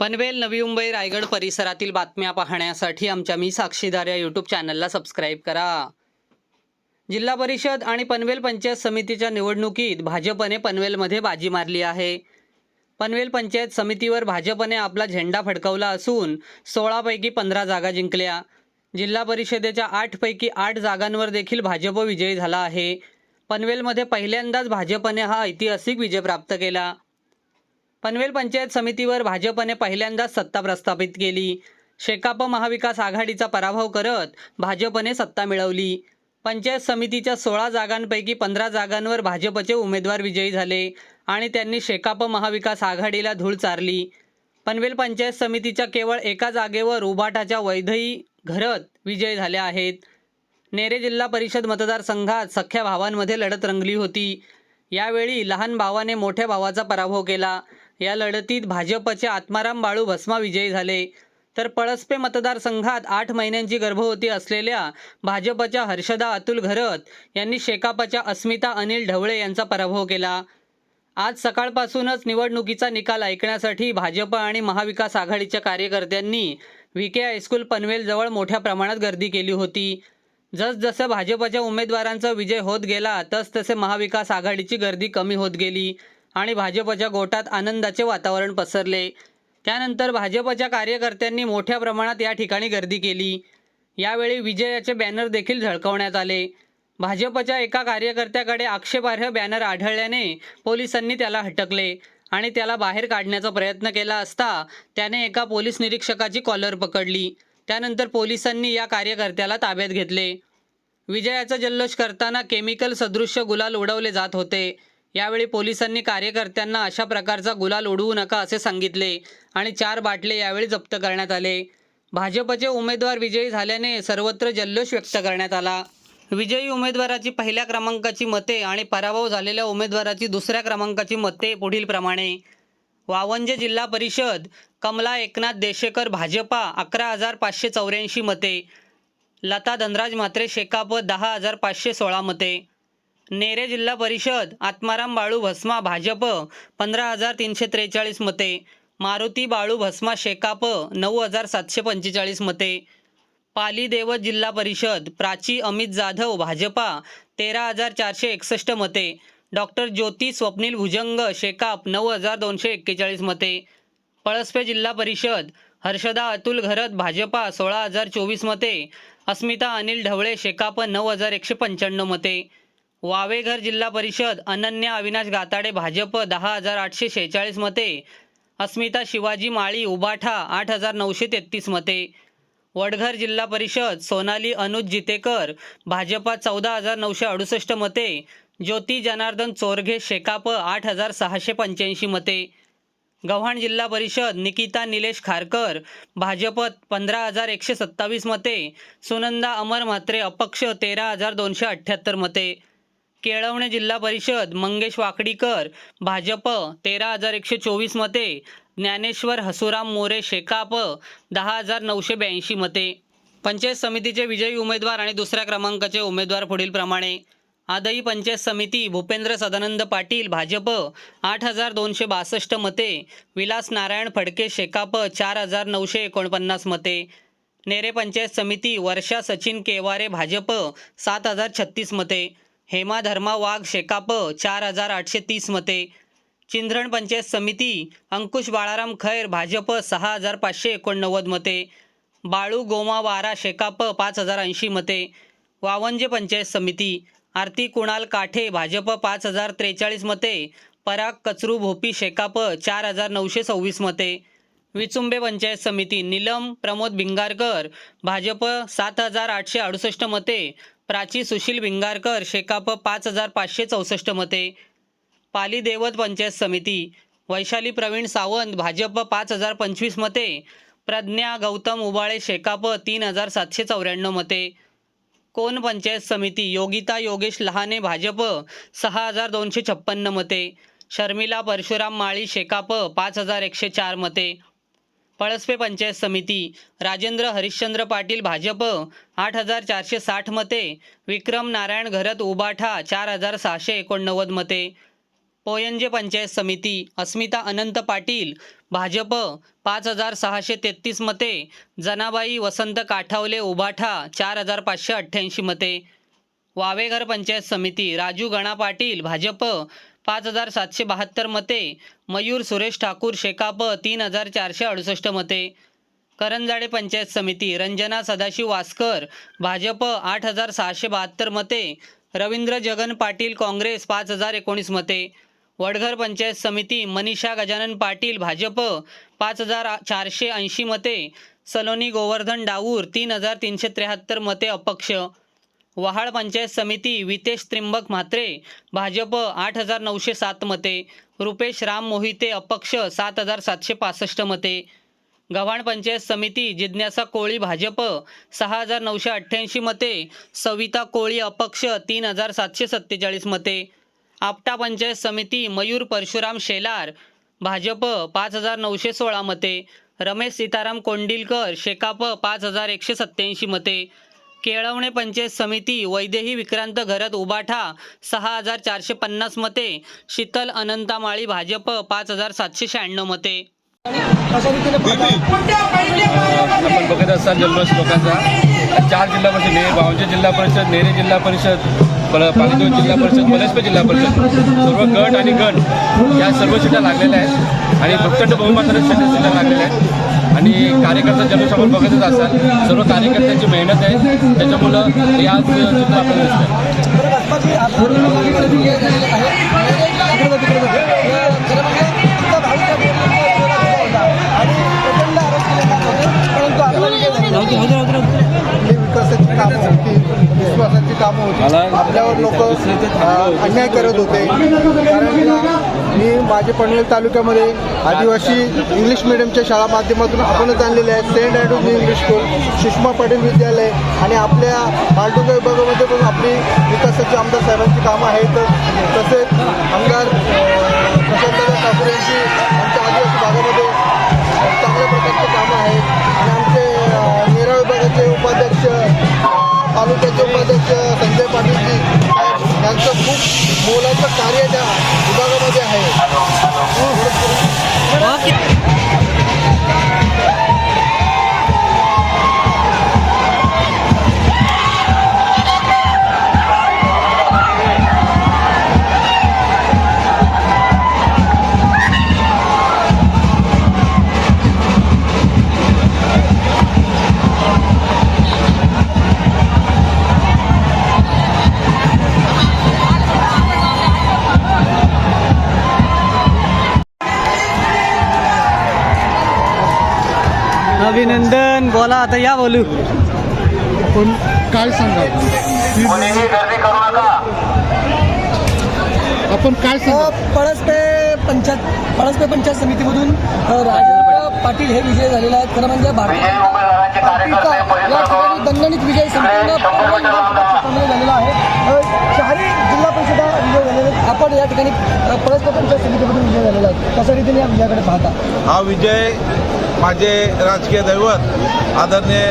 पनवेल नवी मुंबई रायगड परिसरातील बातम्या पाहण्यासाठी आमच्या मी साक्षीदार या यूट्यूब चॅनलला सबस्क्राईब करा. जिल्हा परिषद आणि पनवेल पंचायत समितीच्या निवडणुकीत भाजपने पनवेलमध्ये बाजी मारली आहे. पनवेल पंचायत समितीवर भाजपने आपला झेंडा फडकवला असून सोळापैकी पंधरा जागा जिंकल्या. जिल्हा परिषदेच्या आठपैकी आठ जागांवर देखील भाजप विजयी झाला आहे. पनवेलमध्ये पहिल्यांदाच भाजपने हा ऐतिहासिक विजय प्राप्त केला. पनवेल पंचायत समितीवर भाजपने पहिल्यांदाच सत्ता प्रस्थापित केली. शेकाप महाविकास आघाडीचा पराभव करत भाजपने सत्ता मिळवली. पंचायत समितीच्या सोळा जागांपैकी पंधरा जागांवर भाजपचे उमेदवार विजयी झाले आणि त्यांनी शेकाप महाविकास आघाडीला धूळ चारली. पनवेल पंचायत समितीच्या केवळ एका जागेवर उबाटाच्या वैधही घरत विजय झाल्या आहेत. नेरे जिल्हा परिषद मतदारसंघात सख्या भावांमध्ये लढत रंगली होती. यावेळी लहान भावाने मोठ्या भावाचा पराभव केला. या लढतीत भाजपचे आत्माराम बाळू भस्मा विजयी झाले. तर पळसपे मतदारसंघात आठ महिन्यांची गर्भवती असलेल्या भाजपच्या हर्षदा अतुल घरत यांनी शेकापच्या अस्मिता अनिल ढवळे यांचा पराभव केला. आज सकाळपासूनच निवडणुकीचा निकाल ऐकण्यासाठी भाजप आणि महाविकास आघाडीच्या कार्यकर्त्यांनी व्ही के हायस्कूल पनवेलजवळ मोठ्या प्रमाणात गर्दी केली होती. जसजसं भाजपच्या उमेदवारांचा विजय होत गेला तसतसे महाविकास आघाडीची गर्दी कमी होत गेली. आणि भाजपच्या गोटात आनंदाचे वातावरण पसरले. त्यानंतर भाजपच्या कार्यकर्त्यांनी मोठ्या प्रमाणात या ठिकाणी गर्दी केली. यावेळी विजयाचे बॅनर देखील झळकवण्यात आले. भाजपच्या एका कार्यकर्त्याकडे आक्षेपार्ह बॅनर आढळल्याने पोलिसांनी त्याला हटकले आणि त्याला बाहेर काढण्याचा प्रयत्न केला असता त्याने एका पोलीस निरीक्षकाची कॉलर पकडली. त्यानंतर पोलिसांनी या कार्यकर्त्याला ताब्यात घेतले. विजयाचा जल्लोष करताना केमिकल सदृश्य गुलाल उडवले जात होते. यावेळी पोलिसांनी कार्यकर्त्यांना अशा प्रकारचा गुलाल उडवू नका असे सांगितले आणि चार बाटले यावेळी जप्त करण्यात आले. भाजपचे उमेदवार विजयी झाल्याने सर्वत्र जल्लोष व्यक्त करण्यात आला. विजयी उमेदवाराची पहिल्या क्रमांकाची मते आणि पराभव झालेल्या उमेदवाराची दुसऱ्या क्रमांकाची मते पुढील प्रमाणे. वावंजे जिल्हा परिषद कमला एकनाथ देशेकर भाजपा अकरा हजार पाचशे चौऱ्याऐंशी मते. लता धनराज म्हात्रे शेकाप दहा हजार पाचशे सोळा मते. नेरे जिल्हा परिषद आत्माराम बाळू भस्मा भाजप पंधरा हजार तीनशे त्रेचाळीस मते. मारुती बाळू भस्मा शेकाप नऊ हजार सातशे पंचेचाळीस मते. पाली देवत जिल्हा परिषद प्राची अमित जाधव भाजपा तेरा हजार चारशे एकसष्ट मते. डॉक्टर ज्योती स्वप्नील भुजंग शेकाप नऊ हजार दोनशे एक्केचाळीस मते. पळसपे जिल्हा परिषद हर्षदा अतुल घरत भाजपा सोळा हजार चोवीस मते. अस्मिता अनिल ढवळे शेकाप नऊ हजार एकशे पंच्याण्णव मते. वावेघर जिल्हा परिषद अनन्या अविनाश गाताडे भाजप दहा हजार आठशे शेहेचाळीस मते. अस्मिता शिवाजी माळी उबाठा आठ हजार नऊशे तेहतीस मते. वडघर जिल्हा परिषद सोनाली अनुज जितेकर भाजपा चौदा हजार नऊशे अडुसष्ट मते. ज्योती जनार्दन चोरघे शेकाप आठ हजार सहाशे पंच्याऐंशी मते. गव्हाण जिल्हा परिषद निकिता निलेश खारकर भाजप पंधरा हजार एकशे सत्तावीस मते. सुनंदा अमर म्हात्रे अपक्ष तेरा हजार दोनशे अठ्ठ्याहत्तर मते. केळवणे जिल्हा परिषद मंगेश वाकडीकर भाजप तेरा हजार एकशे चोवीस मते ज्ञानेश्वर हसुराम मोरे शेकाप दहा हजार नऊशे ब्याऐंशी मते. पंचायत समितीचे विजयी उमेदवार आणि दुसऱ्या क्रमांकाचे उमेदवार पुढीलप्रमाणे आदई पंचायत समिती भूपेंद्र सदानंद पाटील भाजप आठ हजार दोनशे बासष्ट मते. विलास नारायण फडके शेकाप चार हजार नऊशे एकोणपन्नास मते. नेरे पंचायत समिती वर्षा सचिन केवारे भाजप सात हजार छत्तीस मते. हेमा धर्मा वाघ शेकाप चार हजार आठशे तीस मते. चिंधरण पंचायत समिती अंकुश बाळाराम खैर भाजप सहा हजार पाचशे एकोणनव्वद मते. बाळू गोमा वारा शेकाप पाच हजार ऐंशी मते. वावंजे पंचायत समिती आरती कुणाल काठे भाजप पाच हजार त्रेचाळीस मते. पराग कचरू भोपी शेकाप चार हजार नऊशे सव्वीस मते. विचुंबे पंचायत समिती निलम प्रमोद भिंगारकर भाजप सात हजार आठशे अडुसष्ट मते. प्राची सुशील भिंगारकर शेकाप पाच हजार पाचशे चौसष्ट मते. पाली देवत पंचायत समिती. वैशाली प्रवीण सावंत भाजप पाच हजार पंचवीस मते. प्रज्ञा गौतम उबाळे शेकाप तीन हजार सातशे चौऱ्याण्णव मते. कोण पंचायत समिती? योगिता योगेश लहाने भाजप सहा हजार दोनशे छप्पन्न मते. शर्मिला परशुराम माळी शेकाप पाच हजार एकशे चार मते. पळसपे पंचायत समिती राजेंद्र हरिश्चंद्र पाटील भाजप आठ हजार चारशे साठ मते विक्रम नारायण घरत उबाठा चार हजार सहाशे एकोणनव्वद मते. पोयंजे पंचायत समिती अस्मिता अनंत पाटील भाजप पाच हजार सहाशे तेहतीस मते जनाबाई वसंत काठावले उबाठा चार हजार पाचशे अठ्ठ्याऐंशी मते. वावेघर पंचायत समिती राजू गणा पाटील भाजप पाच हजार सातशे बहात्तर मते मयूर सुरेश ठाकूर शेकाप तीन हजार चारशे अडुसष्ट मते. करंजाडे पंचायत समिती रंजना सदाशिव वासकर भाजप आठ हजार सहाशे बहात्तर मते रवींद्र जगन पाटील काँग्रेस पाच हजार एकोणीस मते. वडघर पंचायत समिती मनीषा गजानन पाटील भाजप पाच हजार चारशे ऐंशी मते सलोनी गोवर्धन डावूर तीन हजार तीनशे त्र्याहत्तर मते अपक्ष. वहाड पंचायत समिती वितेश त्रिंबक म्हात्रे भाजप आठ हजार नऊशे सात मते रुपेश राम मोहिते अपक्ष सात हजार सातशे पासष्ट मते गव्हाण पंचायत समिती जिज्ञासा कोळी भाजप सहा हजार नऊशे अठ्ठ्याऐंशी मते सविता कोळी अपक्ष तीन हजार सातशे सत्तेचाळीस मते आपटा पंचायत समिती मयूर परशुराम शेलार भाजप पाच हजार नऊशे सोळा मते रमेश सीताराम कोंडिलकर शेकाप पाच हजार एकशे सत्त्याऐंशी मते केळवणे पंचायत समिती वैदेही विक्रांत घरत उबाठा सहा हजार चारशे पन्नास मते शीतल अनंतामाळी भाजप पाच हजार सातशे शहाण्णव मते. बघत असाल जल्लोष लोकांचा चार जिल्हा परिषद नेरे भावंजे जिल्हा परिषद नेरे जिल्हा परिषद पल- पालघर जिल्हा परिषद पलसपे जिल्हा परिषद. सर्व गट आणि गण या सर्व सीटा लागलेल्या आहेत. आणि प्रचंड बहुमताने सीटा सीटा लागलेल्या आहेत. आणि कार्यकर्ता जनसमोर बघतच असाल सर्व कार्यकर्त्यांची मेहनत आहे. त्याच्यामुळं हे आज चित्र आपल्याला दिसतं विकासाची कामं होती. विश्वासाची कामं होती. आपल्यावर लोक अन्याय करत होते. कारण मी माझे पनवेल तालुक्यामध्ये आदिवासी इंग्लिश मिडियमच्या शाळा माध्यमातून आपणच आणलेले आहेत. Saint Andrews English school Sushma Patil विद्यालय आणि आपल्या पालटुका विभागामध्ये पण आपली विकासाची आमदार साहेबांची कामं आहेत. तसेच आमदार प्रशांत ठाकूर यांची आमच्या आदिवासी भागामध्ये बोला आता या बोलू. पण काय सांगा आपण काय सांगा पळसपे पंचायत पळसपे पंचायत समितीमधून राजेंद्र पाटील हे विजय झालेले आहेत. खरं म्हणजे भारतीय पार्टीचा या ठिकाणी दणदणीत विजय संपूर्ण झालेला आहे चारही जिल्हा परिषदा विजय झालेले आपण या ठिकाणी पळसपे पंचायत समितीमधून विजय झालेला आहे कशा रीतीने या विजयाकडे पाहता? हा विजय माझे राजकीय दैवत आदरणीय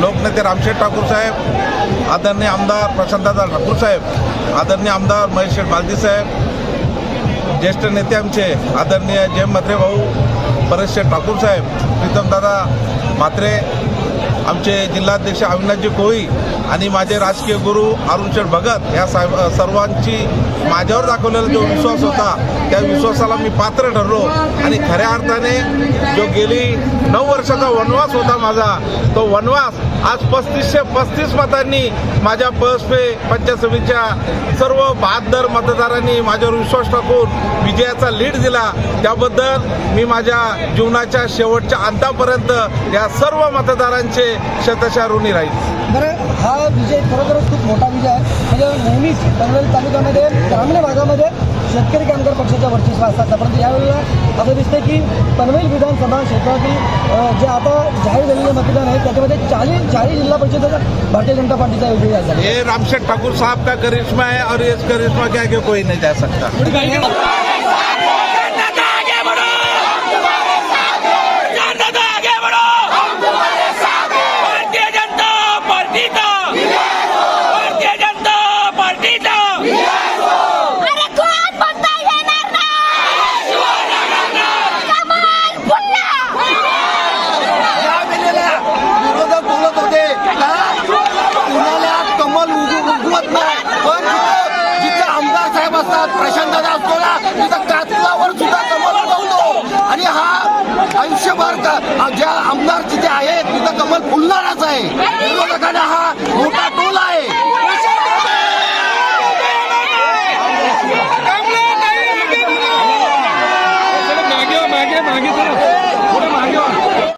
लोकनेते रामशेठ ठाकूर साहेब आदरणीय आमदार प्रशांतदादा ठाकूर साहेब आदरणीय आमदार महेश शेठ बालदी साहेब ज्येष्ठ नेते आमचे आदरणीय जय म्हात्रे भाऊ परेशशेठ ठाकूर साहेब प्रीतमदादा म्हात्रे आमचे जिल्हाध्यक्ष अविनाशजी कोळी आणि माझे राजकीय गुरु अरुणशेठ भगत या साहेब सर्वांची माझ्यावर दाखवलेला जो विश्वास होता त्या विश्वासाला मी पात्र ठरलो. आणि खऱ्या अर्थाने जो गेली नऊ वर्षाचा वनवास होता माझा तो वनवास आज पस्तीसशे पस्तीस मतांनी माझ्या बसपे पंचायत समितीच्या सर्व बहात्तर मतदारांनी माझ्यावर विश्वास टाकून विजयाचा लीड दिला. त्याबद्दल मी माझ्या जीवनाच्या शेवटच्या अंतापर्यंत या सर्व मतदारांचे शतशा ऋणी राहील बरं हा विजय खरोखरच खूप मोठा विजय आहे. म्हणजे नेहमीच पनवेल तालुक्यामध्ये ग्रामीण भागामध्ये शेतकरी कामगार पक्षाचा वर्चस्व असतात परंतु यावेळेला असं दिसतं की पनवेल विधानसभा क्षेत्रातील जे आता जाहीर झालेले मतदान आहे त्याच्यामध्ये चाळीस चाळीस जिल्हा परिषदेचा भारतीय जनता पार्टीचा विजय झाला. ये रामशेठ ठाकुर साहब का करिश्मा है और इस करिश्मा के आगे कोई नहीं जा सकता?